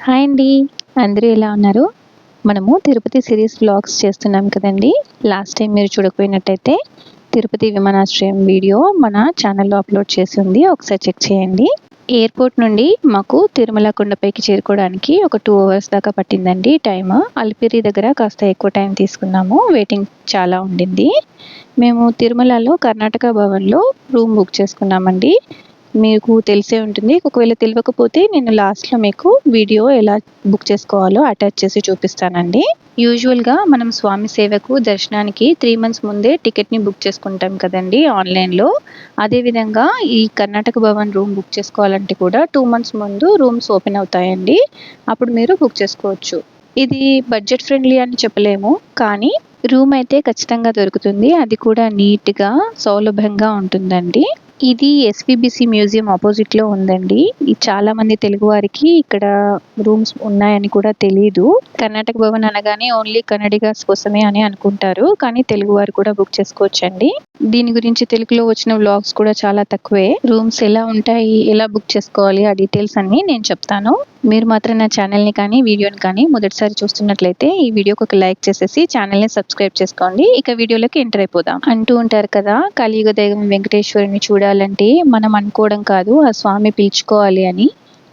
Hi అండి. అందరూ ఎలా ఉన్నారు? మనము తిరుపతి సిరీస్ బ్లాగ్స్ చేస్తున్నాం కదండి. లాస్ట్ టైం మీరు చూడకపోయినట్టయితే తిరుపతి విమానాశ్రయం వీడియో మన ఛానల్లో అప్లోడ్ చేసి ఉంది. ఒకసారి చెక్ చేయండి. ఎయిర్పోర్ట్ నుండి మాకు తిరుమల కొండపైకి చేరుకోవడానికి ఒక టూ అవర్స్ దాకా పట్టిందండి టైమ్. అలిపిరి దగ్గర కాస్త ఎక్కువ టైం తీసుకున్నాము. వెయిటింగ్ చాలా ఉండింది. మేము తిరుమలలో కర్ణాటక భవన్లో రూమ్ బుక్ చేసుకున్నామండి. మీకు తెలిసే ఉంటుంది. ఒకవేళ తెలియకపోతే నేను లాస్ట్లో మీకు వీడియో ఎలా బుక్ చేసుకోవాలో అటాచ్ చేసి చూపిస్తానండి. యూజువల్గా మనం స్వామి సేవకు దర్శనానికి త్రీ మంత్స్ ముందే టికెట్ని బుక్ చేసుకుంటాం కదండి ఆన్లైన్లో. అదేవిధంగా ఈ కర్ణాటక భవన్ రూమ్ బుక్ చేసుకోవాలంటే కూడా టూ మంత్స్ ముందు రూమ్స్ ఓపెన్ అవుతాయండి. అప్పుడు మీరు బుక్ చేసుకోవచ్చు. ఇది బడ్జెట్ ఫ్రెండ్లీ అని చెప్పలేము. కానీ రూమ్ అయితే ఖచ్చితంగా దొరుకుతుంది. అది కూడా నీట్గా సౌలభ్యంగా ఉంటుందండి. ఇది ఎస్విబిసి మ్యూజియం ఆపోజిట్లో ఉందండి చాలా మంది తెలుగు వారికి ఇక్కడ రూమ్స్ ఉన్నాయని కూడా తెలియదు కర్ణాటక భవన్ అనగానే ఓన్లీ కన్నడిగాస్ కోసమే అని అనుకుంటారు. కానీ తెలుగు వారు కూడా బుక్ చేసుకోవచ్చండి. దీని గురించి తెలుగులో వచ్చిన వ్లాగ్స్ కూడా చాలా తక్కువే. రూమ్స్ ఎలా ఉంటాయి ఎలా బుక్ చేసుకోవాలి ఆ డీటెయిల్స్ అన్ని నేను చెప్తాను. మీరు మాత్రం నా ఛానల్ని కానీ వీడియోని కానీ మొదటిసారి చూస్తున్నట్లయితే ఈ వీడియోకి ఒక లైక్ చేసేసి ఛానల్ని సబ్స్క్రైబ్ చేసుకోండి. ఇక వీడియోలోకి ఎంటర్ అయిపోదాం. అంటూ ఉంటారు కదా కలియుగ దైవం వెంకటేశ్వరుని చేయాలంటే మనం అనుకోవడం కాదు ఆ స్వామి పిలుచుకోవాలి అని.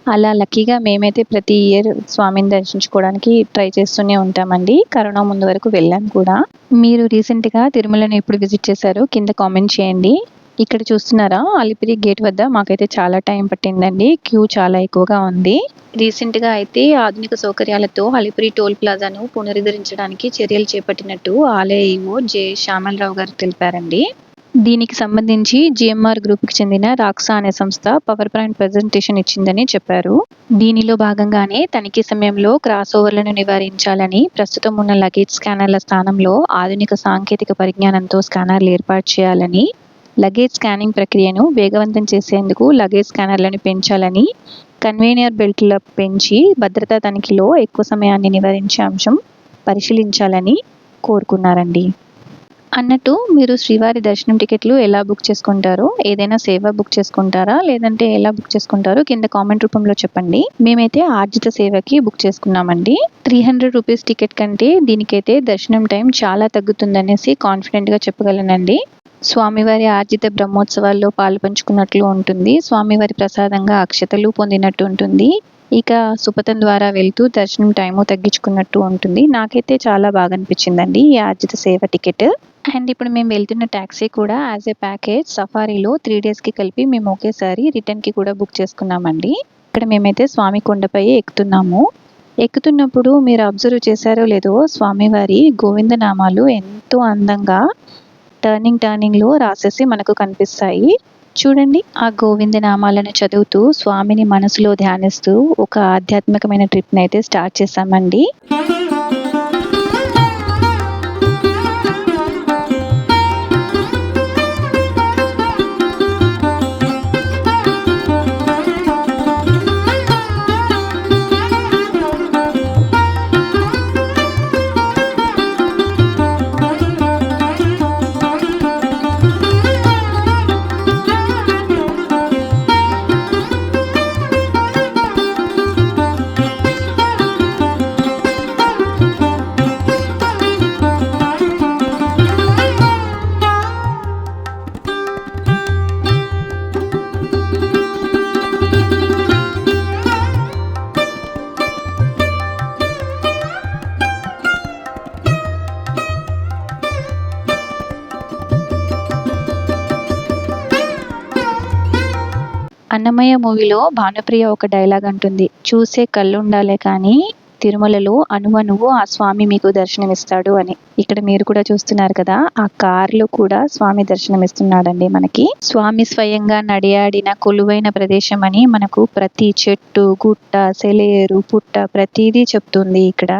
అలా లక్కీగా మేమైతే ప్రతి ఇయర్ స్వామిని దర్శించుకోవడానికి ట్రై చేస్తూనే ఉంటామండి. కరోనా ముందు వరకు వెళ్ళాం కూడా. మీరు రీసెంట్గా తిరుమలను ఎప్పుడు విజిట్ చేశారో కింద కామెంట్ చేయండి. ఇక్కడ చూస్తున్నారా అలిపిరి గేట్ వద్ద మాకైతే చాలా టైం పట్టిందండి. క్యూ చాలా ఎక్కువగా ఉంది. రీసెంట్గా అయితే ఆధునిక సౌకర్యాలతో అలిపిరి టోల్ ప్లాజాను పునరుద్ధరించడానికి చర్యలు చేపట్టినట్టు ఆలయ ఈవో జె శ్యామలరావు గారు తెలిపారండి. దీనికి సంబంధించి జిఎంఆర్ గ్రూప్కి చెందిన రాక్సా అనే సంస్థ పవర్ పాయింట్ ప్రజెంటేషన్ ఇచ్చిందని చెప్పారు. దీనిలో భాగంగానే తనిఖీ సమయంలో క్రాస్ ఓవర్లను నివారించాలని ప్రస్తుతం ఉన్న లగేజ్ స్కానర్ల స్థానంలో ఆధునిక సాంకేతిక పరిజ్ఞానంతో స్కానర్లు ఏర్పాటు చేయాలని లగేజ్ స్కానింగ్ ప్రక్రియను వేగవంతం చేసేందుకు లగేజ్ స్కానర్లను పెంచాలని కన్వీనియర్ బెల్ట్ల పెంచి భద్రతా తనిఖీలో ఎక్కువ సమయాన్ని నివారించే అంశం పరిశీలించాలని కోరుకున్నారండి. అన్నట్టు మీరు శ్రీవారి దర్శనం టికెట్లు ఎలా బుక్ చేసుకుంటారు ఏదైనా సేవ బుక్ చేసుకుంటారా? లేదంటే ఎలా బుక్ చేసుకుంటారు కింద కామెంట్ రూపంలో చెప్పండి. మేమైతే ఆర్జిత సేవకి బుక్ చేసుకున్నామండి. త్రీ హండ్రెడ్ రూపీస్ టికెట్ కంటే దీనికైతే దర్శనం టైం చాలా తగ్గుతుందనేసి కాన్ఫిడెంట్గా చెప్పగలనండి. స్వామివారి ఆర్జిత బ్రహ్మోత్సవాల్లో పాల్పంచుకున్నట్లు ఉంటుంది. స్వామివారి ప్రసాదంగా అక్షతలు పొందినట్టు ఉంటుంది. ఇక సుపథం ద్వారా వెళ్తూ దర్శనం టైము తగ్గించుకున్నట్టు ఉంటుంది. నాకైతే చాలా బాగా అనిపించిందండి ఈ ఆర్జిత సేవ టికెట్. అండ్ ఇప్పుడు మేము వెళ్తున్న ట్యాక్సీ కూడా యాజ్ ఏ ప్యాకేజ్ సఫారీలో త్రీ డేస్కి కలిపి మేము ఒకేసారి రిటర్న్కి కూడా బుక్ చేసుకున్నామండి. ఇక్కడ మేమైతే స్వామి కొండపై ఎక్కుతున్నాము. ఎక్కుతున్నప్పుడు మీరు అబ్జర్వ్ చేశారో లేదో స్వామివారి గోవిందనామాలు ఎంతో అందంగా టర్నింగ్ టర్నింగ్లో రాసేసి మనకు కనిపిస్తాయి. చూడండి ఆ గోవింద నామాలను చదువుతూ స్వామిని మనసులో ధ్యానిస్తూ ఒక ఆధ్యాత్మికమైన ట్రిప్ని అయితే స్టార్ట్ చేశామండి. అన్నమయ్య మూవీలో భానుప్రియ ఒక డైలాగ్ అంటుంది. చూసే కళ్ళు ఉండాలే కానీ తిరుమలలో అనువనువు ఆ స్వామి మీకు దర్శనమిస్తాడు అని. ఇక్కడ మీరు కూడా చూస్తున్నారు కదా ఆ కార్లో కూడా స్వామి దర్శనమిస్తున్నాడండి మనకి. స్వామి స్వయంగా నడియాడిన కొలువైన ప్రదేశం అని మనకు ప్రతి చెట్టు గుట్ట సెలేరు పుట్ట ప్రతిదీ చెప్తుంది ఇక్కడ.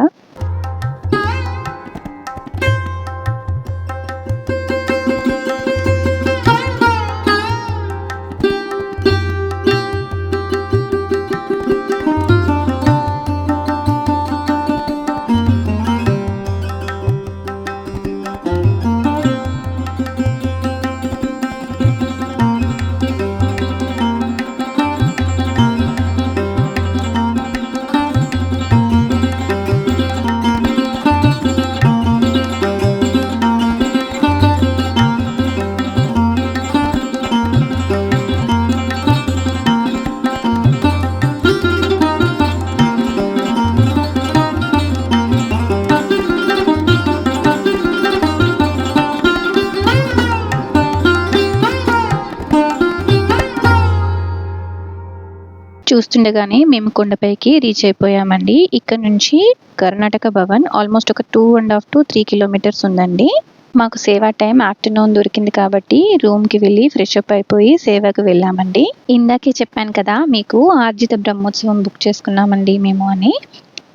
చూస్తుండగానే మేము కొండపైకి రీచ్ అయిపోయామండి. ఇక్కడ నుంచి కర్ణాటక భవన్ ఆల్మోస్ట్ ఒక two and half to three kilometres ఉందండి. మాకు సేవా టైం ఆఫ్టర్నూన్ దొరికింది కాబట్టి రూమ్కి వెళ్ళి ఫ్రెష్ అప్ అయిపోయి సేవకు వెళ్ళామండి. ఇందాకే చెప్పాను కదా మీకు ఆర్జిత బ్రహ్మోత్సవం బుక్ చేసుకున్నామండి మేము అని.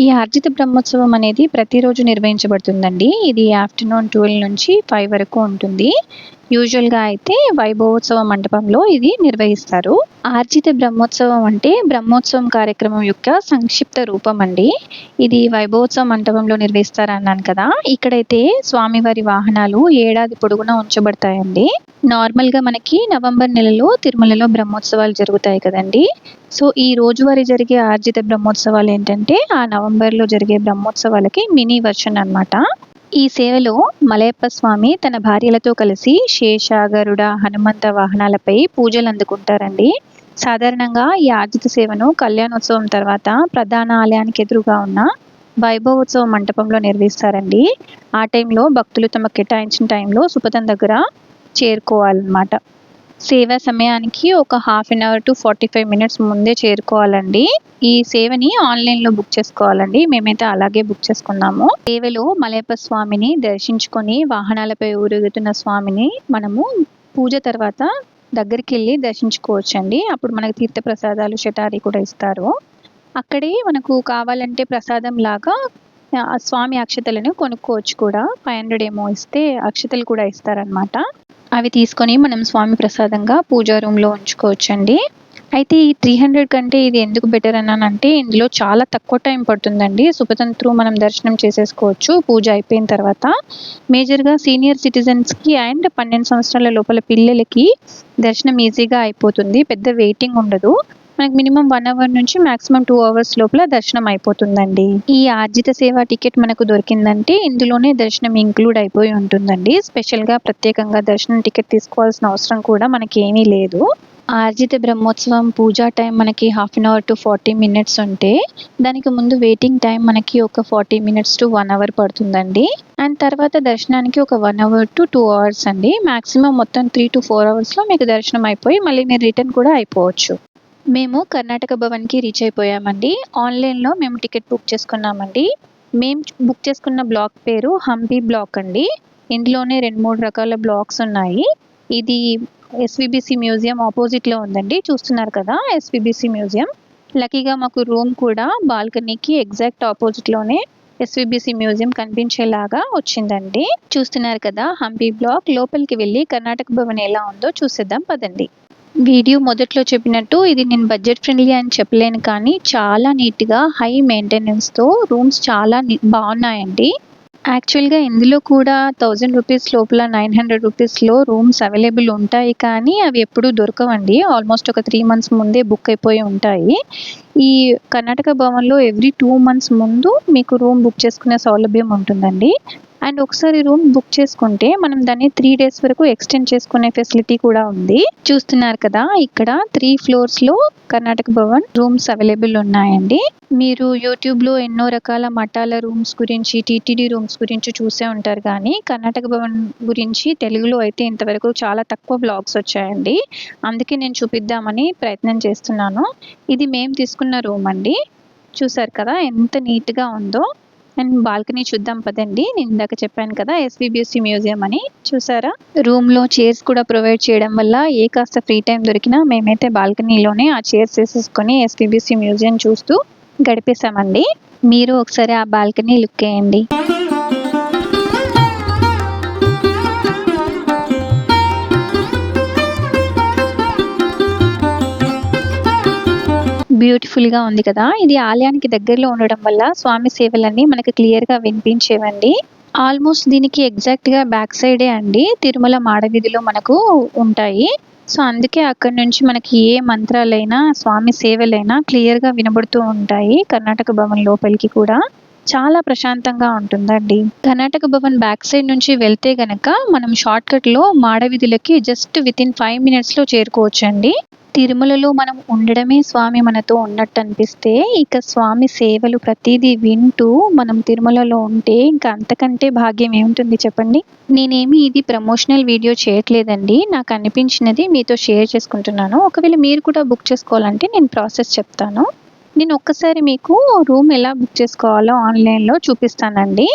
ఈ ఆర్జిత బ్రహ్మోత్సవం అనేది ప్రతిరోజు నిర్వహించబడుతుందండి. ఇది ఆఫ్టర్నూన్ ట్వెల్వ్ నుంచి ఫైవ్ వరకు ఉంటుంది. యూజువల్గా అయితే వైభవోత్సవ మండపంలో ఇది నిర్వహిస్తారు. ఆర్జిత బ్రహ్మోత్సవం అంటే బ్రహ్మోత్సవం కార్యక్రమం యొక్క సంక్షిప్త రూపం అండి. ఇది వైభవోత్సవ మండపంలో నిర్వహిస్తారు అన్నాను కదా. ఇక్కడైతే స్వామివారి వాహనాలు ఏడాది పొడుగునా ఉంచబడతాయండి. నార్మల్గా మనకి నవంబర్ నెలలో తిరుమలలో బ్రహ్మోత్సవాలు జరుగుతాయి కదండి. సో ఈ రోజువారీ జరిగే ఆర్జిత బ్రహ్మోత్సవాలు ఏంటంటే ఆ నవంబర్లో జరిగే బ్రహ్మోత్సవాలకి మినీ వర్షన్ అనమాట ఈ సేవలో మలయప్ప స్వామి తన భార్యలతో కలిసి శేషాగరుడ హనుమంత వాహనాలపై పూజలు అందుకుంటారండి. సాధారణంగా ఈ ఆర్జిత సేవను కళ్యాణోత్సవం తర్వాత ప్రధాన ఆలయానికి ఎదురుగా ఉన్న వైభవోత్సవ మంటపంలో నిర్వహిస్తారండి. ఆ టైంలో భక్తులు తమ కేటాయించిన టైంలో సుపథం దగ్గర చేరుకోవాలన్నమాట. సేవ సమయానికి ఒక half an hour to forty five minutes ముందే చేరుకోవాలండి. ఈ సేవని ఆన్లైన్లో బుక్ చేసుకోవాలండి. మేమైతే అలాగే బుక్ చేసుకున్నాము. సేవలో మలయప్ప స్వామిని దర్శించుకొని వాహనాలపై ఊరేగుతున్న స్వామిని మనము పూజ తర్వాత దగ్గరికి వెళ్ళి దర్శించుకోవచ్చండి. అప్పుడు మనకు తీర్థ ప్రసాదాలు షటారి కూడా ఇస్తారు. అక్కడే మనకు కావాలంటే ప్రసాదం లాగా ఆ స్వామి అక్షతలను కొనుక్కోవచ్చు కూడా. ఫైవ్ హండ్రెడ్ ఏమో ఇస్తే అక్షతలు కూడా ఇస్తారనమాట అవి తీసుకొని మనం స్వామి ప్రసాదంగా పూజా రూమ్లో ఉంచుకోవచ్చండి. అయితే ఈ త్రీ హండ్రెడ్ కంటే ఇది ఎందుకు బెటర్ అన్నానంటే ఇందులో చాలా తక్కువ టైం పడుతుందండి. సుపతంత్రు మనం దర్శనం చేసేసుకోవచ్చు. పూజ అయిపోయిన తర్వాత మేజర్గా సీనియర్ సిటిజన్స్కి అండ్ పన్నెండు సంవత్సరాల లోపల పిల్లలకి దర్శనం ఈజీగా అయిపోతుంది. పెద్ద వెయిటింగ్ ఉండదు. మనకి మినిమం వన్ అవర్ నుంచి మాక్సిమం టూ అవర్స్ లోపల దర్శనం అయిపోతుందండి. ఈ ఆర్జిత సేవ టికెట్ మనకు దొరికిందంటే ఇందులోనే దర్శనం ఇంక్లూడ్ అయిపోయి ఉంటుందండి. స్పెషల్గా ప్రత్యేకంగా దర్శనం టికెట్ తీసుకోవాల్సిన అవసరం కూడా మనకి ఏమీ లేదు. ఆర్జిత బ్రహ్మోత్సవం పూజా టైం మనకి half an hour to forty minutes ఉంటే దానికి ముందు వెయిటింగ్ టైం మనకి ఒక forty minutes to one hour పడుతుందండి. అండ్ తర్వాత దర్శనానికి ఒక one hour to two hours అండి. మాక్సిమం మొత్తం త్రీ టు ఫోర్ అవర్స్లో మీకు దర్శనం అయిపోయి మళ్ళీ మీరు రిటర్న్ కూడా అయిపోవచ్చు. మేము కర్ణాటక భవన్కి రీచ్ అయిపోయామండి. ఆన్లైన్లో మేము టికెట్ బుక్ చేసుకున్నామండి. మేము బుక్ చేసుకున్న బ్లాక్ పేరు హంపి బ్లాక్ అండి. ఇందులోనే రెండు మూడు రకాల బ్లాక్స్ ఉన్నాయి. ఇది ఎస్విబిసి మ్యూజియం ఆపోజిట్లో ఉందండి. చూస్తున్నారు కదా ఎస్విబిసి మ్యూజియం. లక్కీగా మాకు రూమ్ కూడా బాల్కనీకి ఎగ్జాక్ట్ ఆపోజిట్లోనే ఎస్విబిసి మ్యూజియం కనిపించేలాగా వచ్చిందండి. చూస్తున్నారు కదా హంపి బ్లాక్ లోపలికి వెళ్ళి కర్ణాటక భవన్ ఎలా ఉందో చూసేద్దాం పదండి. వీడియో మొదట్లో చెప్పినట్టు ఇది నేను బడ్జెట్ ఫ్రెండ్లీ అని చెప్పలేను కానీ చాలా నీట్గా హై మెయింటెనెన్స్తో రూమ్స్ చాలా బాగున్నాయండి. యాక్చువల్గా ఇందులో కూడా థౌజండ్ రూపీస్ లోపల నైన్ హండ్రెడ్ రూపీస్లో రూమ్స్ అవైలబుల్ ఉంటాయి కానీ అవి ఎప్పుడూ దొరకవండి. ఆల్మోస్ట్ ఒక త్రీ మంత్స్ ముందే బుక్ అయిపోయి ఉంటాయి. ఈ కర్ణాటక భవన్లో ఎవ్రీ టూ మంత్స్ ముందు మీకు రూమ్ బుక్ చేసుకునే సౌలభ్యం ఉంటుందండి. అండ్ ఒకసారి రూమ్ బుక్ చేసుకుంటే మనం దాన్ని త్రీ డేస్ వరకు ఎక్స్టెండ్ చేసుకునే ఫెసిలిటీ కూడా ఉంది. చూస్తున్నారు కదా ఇక్కడ త్రీ ఫ్లోర్స్లో కర్ణాటక భవన్ రూమ్స్ అవైలబుల్ ఉన్నాయండి. మీరు యూట్యూబ్లో ఎన్నో రకాల మఠాల రూమ్స్ గురించి టీటీడీ రూమ్స్ గురించి చూసే ఉంటారు కానీ కర్ణాటక భవన్ గురించి తెలుగులో అయితే ఇంతవరకు చాలా తక్కువ బ్లాగ్స్ వచ్చాయండి. అందుకే నేను చూపిద్దామని ప్రయత్నం చేస్తున్నాను. ఇది మేము తీసుకున్న రూమ్ అండి. చూసారు కదా ఎంత నీట్గా ఉందో. అండ్ బాల్కనీ చూద్దాం పదండి. నేను ఇందాక చెప్పాను కదా ఎస్విబిఎస్సి మ్యూజియం అని. చూసారా? రూమ్లో చైర్స్ కూడా ప్రొవైడ్ చేయడం వల్ల ఏ కాస్త ఫ్రీ టైం దొరికినా మేమైతే బాల్కనీలోనే ఆ చైర్స్ వేసేసుకొని ఎస్విబిఎస్సి మ్యూజియం చూస్తూ గడిపేశామండి. మీరు ఒకసారి ఆ బాల్కనీ లుక్ వేయండి బ్యూటిఫుల్గా ఉంది కదా. ఇది ఆలయానికి దగ్గరలో ఉండడం వల్ల స్వామి సేవలన్నీ మనకి క్లియర్గా వినిపించేవండి. ఆల్మోస్ట్ దీనికి ఎగ్జాక్ట్గా బ్యాక్ సైడే అండి తిరుమల మాడవీధిలో మనకు ఉంటాయి. సో అందుకే అక్కడ నుంచి మనకి ఏ మంత్రాలైనా స్వామి సేవలైనా క్లియర్గా వినబడుతూ ఉంటాయి కర్ణాటక భవన్ లోపలికి కూడా. చాలా ప్రశాంతంగా ఉంటుందండి. కర్ణాటక భవన్ బ్యాక్ సైడ్ నుంచి వెళ్తే గనక మనం షార్ట్ కట్లో మాడవీధులకి జస్ట్ విత్ ఇన్ ఫైవ్ మినిట్స్లో చేరుకోవచ్చండి. తిరుమలలో మనం ఉండడమే స్వామి మనతో ఉన్నట్టు అనిపిస్తే ఇక స్వామి సేవలు ప్రతిదీ వింటూ మనం తిరుమలలో ఉంటే ఇంకా అంతకంటే భాగ్యం ఏముంటుంది చెప్పండి? నేనేమి ఇది ప్రమోషనల్ వీడియో చేయట్లేదండి. నాకు అనిపించినది మీతో షేర్ చేసుకుంటున్నాను. ఒకవేళ మీరు కూడా బుక్ చేసుకోవాలంటే నేను ప్రాసెస్ చెప్తాను. నేను ఒక్కసారి మీకు రూమ్ ఎలా బుక్ చేసుకోవాలో ఆన్లైన్లో చూపిస్తానండి.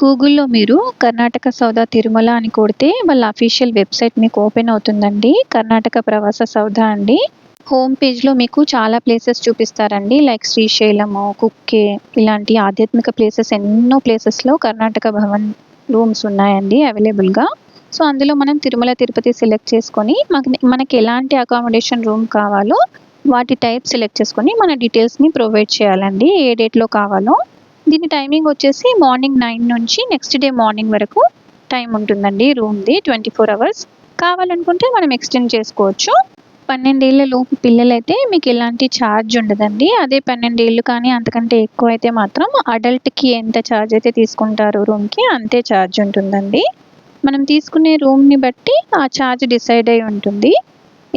గూగుల్లో మీరు కర్ణాటక సౌద తిరుమల అని కొడితే వాళ్ళ అఫీషియల్ వెబ్సైట్ మీకు ఓపెన్ అవుతుందండి. కర్ణాటక ప్రవాస సౌద అండి. హోమ్ పేజ్లో మీకు చాలా ప్లేసెస్ చూపిస్తారండి. లైక్ శ్రీశైలము కుక్కే ఇలాంటి ఆధ్యాత్మిక ప్లేసెస్ ఎన్నో ప్లేసెస్లో కర్ణాటక భవన్ రూమ్స్ ఉన్నాయండి అవైలబుల్గా. సో అందులో మనం తిరుమల తిరుపతి సెలెక్ట్ చేసుకొని మనకి మనకి ఎలాంటి అకామిడేషన్ రూమ్ కావాలో వాటి టైప్ సెలెక్ట్ చేసుకొని మన డీటెయిల్స్ని ప్రొవైడ్ చేయాలండి. ఏ డేట్లో కావాలో. దీని టైమింగ్ వచ్చేసి మార్నింగ్ నైన్ నుంచి నెక్స్ట్ డే మార్నింగ్ వరకు టైం ఉంటుందండి. రూమ్ది ట్వంటీ ఫోర్ అవర్స్ కావాలనుకుంటే మనం ఎక్స్టెండ్ చేసుకోవచ్చు. పన్నెండేళ్ళ లోపు పిల్లలైతే మీకు ఎలాంటి ఛార్జ్ ఉండదండి. అదే పన్నెండేళ్ళు కానీ అంతకంటే ఎక్కువ అయితే మాత్రం అడల్ట్కి ఎంత ఛార్జ్ అయితే తీసుకుంటారు రూమ్కి అంతే ఛార్జ్ ఉంటుందండి. మనం తీసుకునే రూమ్ని బట్టి ఆ ఛార్జ్ డిసైడ్ అయి ఉంటుంది.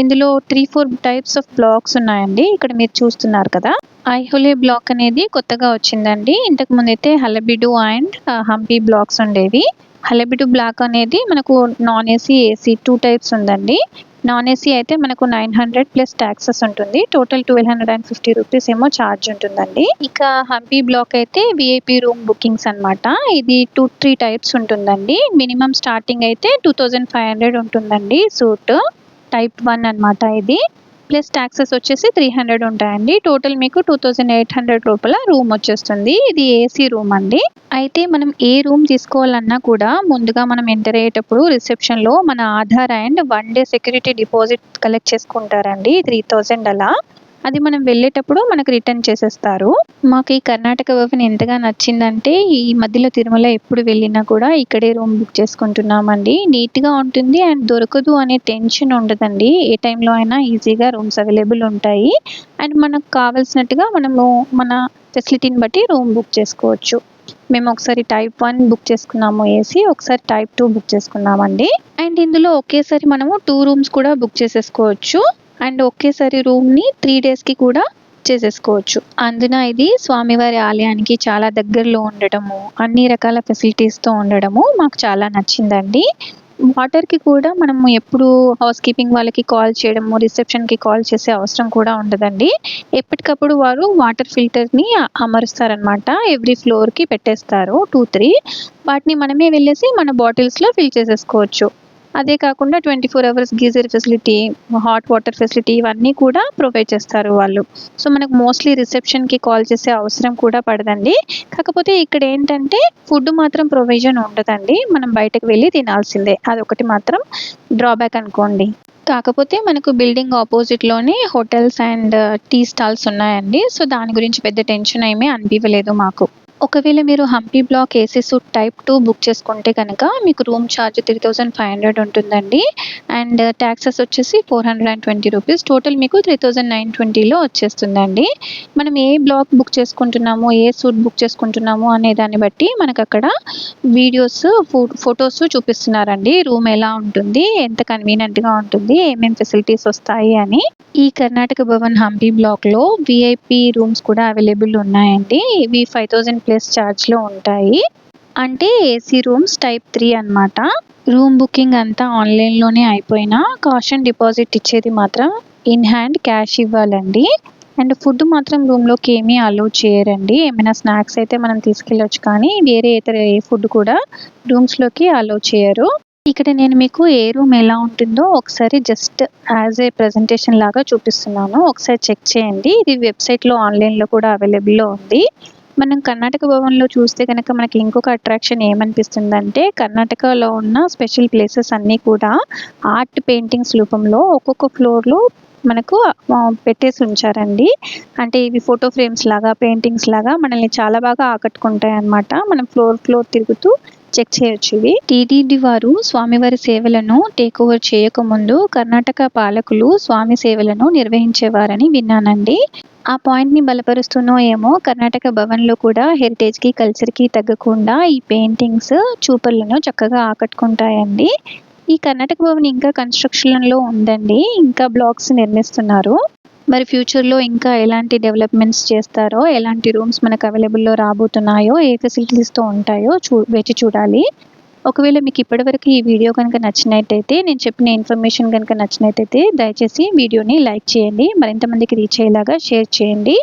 ఇందులో three four types of blocks ఉన్నాయండి. ఇక్కడ మీరు చూస్తున్నారు కదా. ఐహోలే బ్లాక్ అనేది కొత్తగా వచ్చిందండి. ఇంతకు ముందు అయితే హలబిడు అండ్ హంపీ బ్లాక్స్ ఉండేవి. హలబిడు బ్లాక్ అనేది మనకు non AC AC two types ఉందండి. నాన్ ఏసీ అయితే మనకు నైన్ హండ్రెడ్ ప్లస్ ట్యాక్సెస్ ఉంటుంది. Total twelve hundred and fifty rupees ఏమో ఛార్జ్ ఉంటుందండి. ఇక హంపీ బ్లాక్ అయితే విఐపి రూమ్ బుకింగ్స్ అనమాట ఇది టూ త్రీ టైప్స్ ఉంటుందండి. మినిమం స్టార్టింగ్ అయితే టూ థౌజండ్ ఫైవ్ హండ్రెడ్ ఉంటుందండి సూట్ టైప్ వన్ అనమాట ఇది. ప్లస్ ట్యాక్సెస్ వచ్చేసి త్రీ హండ్రెడ్ ఉంటాయండి. టోటల్ మీకు టూ థౌజండ్ ఎయిట్ హండ్రెడ్ రూపాయల రూమ్ వచ్చేస్తుంది. ఇది ఏసీ రూమ్ అండి. అయితే మనం ఏ రూమ్ తీసుకోవాలన్నా కూడా ముందుగా మనం ఎంటర్ అయ్యేటప్పుడు రిసెప్షన్లో మన Aadhaar and one day security deposit collect చేసుకుంటారండి. త్రీ థౌజండ్ అలా. అది మనం వెళ్ళేటప్పుడు మనకు రిటర్న్ చేసేస్తారు. మాకు ఈ కర్ణాటక భవన్ ఎంతగా నచ్చిందంటే ఈ మధ్యలో తిరుమల ఎప్పుడు వెళ్ళినా కూడా ఇక్కడే రూమ్ బుక్ చేసుకుంటున్నామండి. నీట్గా ఉంటుంది అండ్ దొరకదు అనే టెన్షన్ ఉండదండి. ఏ టైంలో అయినా ఈజీగా రూమ్స్ అవైలబుల్ ఉంటాయి. అండ్ మనకు కావాల్సినట్టుగా మనము మన ఫెసిలిటీని బట్టి రూమ్ బుక్ చేసుకోవచ్చు. మేము ఒకసారి టైప్ వన్ బుక్ చేసుకున్నాము ఏసీ ఒకసారి టైప్ టూ బుక్ చేసుకున్నామండి. అండ్ ఇందులో ఒకేసారి మనము టూ రూమ్స్ కూడా బుక్ చేసేసుకోవచ్చు. అండ్ ఒకేసారి రూమ్ని త్రీ డేస్కి కూడా చేసేసుకోవచ్చు. అందున ఇది స్వామివారి ఆలయానికి చాలా దగ్గరలో ఉండడము అన్ని రకాల ఫెసిలిటీస్తో ఉండడము మాకు చాలా నచ్చిందండి. వాటర్కి కూడా మనము ఎప్పుడు హౌస్ కీపింగ్ వాళ్ళకి కాల్ చేయడము రిసెప్షన్కి కాల్ చేసే అవసరం కూడా ఉండదండి. ఎప్పటికప్పుడు వారు వాటర్ ఫిల్టర్ని అమరుస్తారనమాట ఎవ్రీ ఫ్లోర్కి పెట్టేస్తారు టూ త్రీ. వాటిని మనమే వెళ్ళేసి మన బాటిల్స్లో ఫిల్ చేసేసుకోవచ్చు. అదే కాకుండా twenty four hours geyser facility hot water facility ఇవన్నీ కూడా ప్రొవైడ్ చేస్తారు వాళ్ళు. సో మనకు మోస్ట్లీ రిసెప్షన్కి కాల్ చేసే అవసరం కూడా పడదండి. కాకపోతే ఇక్కడ ఏంటంటే ఫుడ్ మాత్రం ప్రొవిజన్ ఉండదండి. మనం బయటకు వెళ్ళి తినాల్సిందే. అదొకటి మాత్రం డ్రాబ్యాక్ అనుకోండి. కాకపోతే మనకు బిల్డింగ్ ఆపోజిట్లోనే హోటల్స్ అండ్ టీ స్టాల్స్ ఉన్నాయండి. సో దాని గురించి పెద్ద టెన్షన్ ఏమీ అనిపించలేదు మాకు. ఒకవేళ మీరు Hampi block AC suite type two book చేసుకుంటే కనుక మీకు room charge three thousand five hundred ఉంటుందండి. అండ్ ట్యాక్సెస్ uh, వచ్చేసి four hundred and twenty rupees total మీకు త్రీ థౌజండ్ నైన్ ట్వంటీలో వచ్చేస్తుందండి. మనం ఏ బ్లాక్ బుక్ చేసుకుంటున్నాము ఏ సూట్ బుక్ చేసుకుంటున్నాము అనే దాన్ని బట్టి మనకు అక్కడ వీడియోస్ ఫొటోస్ చూపిస్తున్నారండి. రూమ్ ఎలా ఉంటుంది ఎంత కన్వీనియంట్గా ఉంటుంది ఏమేమి ఫెసిలిటీస్ వస్తాయి అని. ఈ కర్ణాటక భవన్ హంపీ బ్లాక్లో విఐపి రూమ్స్ కూడా అవైలబుల్ ఉన్నాయండి. ఇవి ఫైవ్ థౌజండ్ ప్లస్ ఛార్జ్లో ఉంటాయి. అంటే ఏసీ రూమ్స్ టైప్ త్రీ అనమాట రూమ్ బుకింగ్ అంతా ఆన్లైన్లోనే అయిపోయినా కాషన్ డిపాజిట్ ఇచ్చేది మాత్రం ఇన్ హ్యాండ్ క్యాష్ ఇవ్వాలండి. అండ్ ఫుడ్ మాత్రం రూమ్లోకి ఏమీ అలో చేయరండి. ఏమైనా స్నాక్స్ అయితే మనం తీసుకెళ్ళొచ్చు కానీ వేరే ఇతర ఏ ఫుడ్ కూడా రూమ్స్లోకి అలో చేయరు. ఇక్కడ నేను మీకు ఏ రూమ్ ఎలా ఉంటుందో ఒకసారి జస్ట్ యాజ్ ఏ ప్రజెంటేషన్ లాగా చూపిస్తున్నాను. ఒకసారి చెక్ చేయండి. ఇది వెబ్సైట్లో ఆన్లైన్లో కూడా అవైలబుల్లో ఉంది. మనం కర్ణాటక భవన్లో చూస్తే కనుక మనకి ఇంకొక అట్రాక్షన్ ఏమనిపిస్తుందంటే కర్ణాటకలో ఉన్న స్పెషల్ ప్లేసెస్ అన్నీ కూడా ఆర్ట్ పెయింటింగ్స్ రూపంలో ఒక్కొక్క ఫ్లోర్లో మనకు పెట్టేసి ఉంచారండి. అంటే ఇవి ఫోటో ఫ్రేమ్స్ లాగా పెయింటింగ్స్ లాగా మనల్ని చాలా బాగా ఆకట్టుకుంటాయి అన్నమాట మనం ఫ్లోర్ ఫ్లోర్ తిరుగుతూ చెక్ చేయొచ్చు ఇవి. టీటీడీ వారు స్వామివారి సేవలను టేక్ ఓవర్ చేయకముందు కర్ణాటక పాలకులు స్వామి సేవలను నిర్వహించేవారని విన్నానండి. ఆ పాయింట్ని బలపరుస్తున్నో ఏమో కర్ణాటక భవన్లో కూడా హెరిటేజ్కి కల్చర్కి తగ్గకుండా ఈ పెయింటింగ్స్ చూపర్లను చక్కగా ఆకట్టుకుంటాయండి. ఈ కర్ణాటక భవన్ ఇంకా కన్స్ట్రక్షన్లో ఉందండి. ఇంకా బ్లాక్స్ నిర్మిస్తున్నారు. మరి ఫ్యూచర్లో ఇంకా ఎలాంటి డెవలప్మెంట్స్ చేస్తారో ఎలాంటి రూమ్స్ మనకు అవైలబుల్లో రాబోతున్నాయో ఏ ఫెసిలిటీస్తో ఉంటాయో చూ వేచి చూడాలి. ఒకవేళ మీకు ఇప్పటివరకు ఈ వీడియో కనుక నచ్చినట్టయితే నేను చెప్పిన ఇన్ఫర్మేషన్ కనుక నచ్చినట్టయితే దయచేసి వీడియోని లైక్ చేయండి మరింత మందికి రీచ్ అయ్యేలాగా షేర్ చేయండి.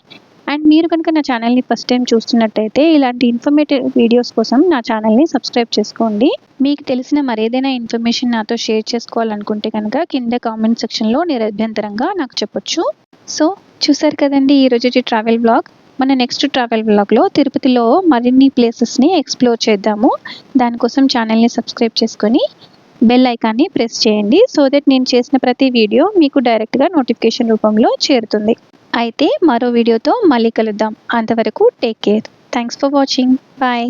అండ్ మీరు కనుక నా ఛానల్ని ఫస్ట్ టైం చూస్తున్నట్టయితే ఇలాంటి ఇన్ఫర్మేటివ్ వీడియోస్ కోసం నా ఛానల్ని సబ్స్క్రైబ్ చేసుకోండి. మీకు తెలిసిన మరేదైనా ఇన్ఫర్మేషన్ నాతో షేర్ చేసుకోవాలనుకుంటే కనుక కింద కామెంట్ సెక్షన్లో నిరభ్యంతరంగా నాకు చెప్పొచ్చు. సో చూసారు కదండి ఈ రోజు ట్రావెల్ బ్లాగ్? మన నెక్స్ట్ ట్రావెల్ బ్లాగ్లో తిరుపతిలో మరిన్ని ప్లేసెస్ని ఎక్స్ప్లోర్ చేద్దాము. దానికోసం ఛానల్ని సబ్స్క్రైబ్ చేసుకొని బెల్ ఐకాన్ని ప్రెస్ చేయండి సో దట్ నేను చేసిన ప్రతి వీడియో మీకు డైరెక్ట్గా నోటిఫికేషన్ రూపంలో చేరుతుంది. అయితే మరో వీడియోతో మళ్ళీ కలుద్దాం. అంతవరకు take care thanks for watching bye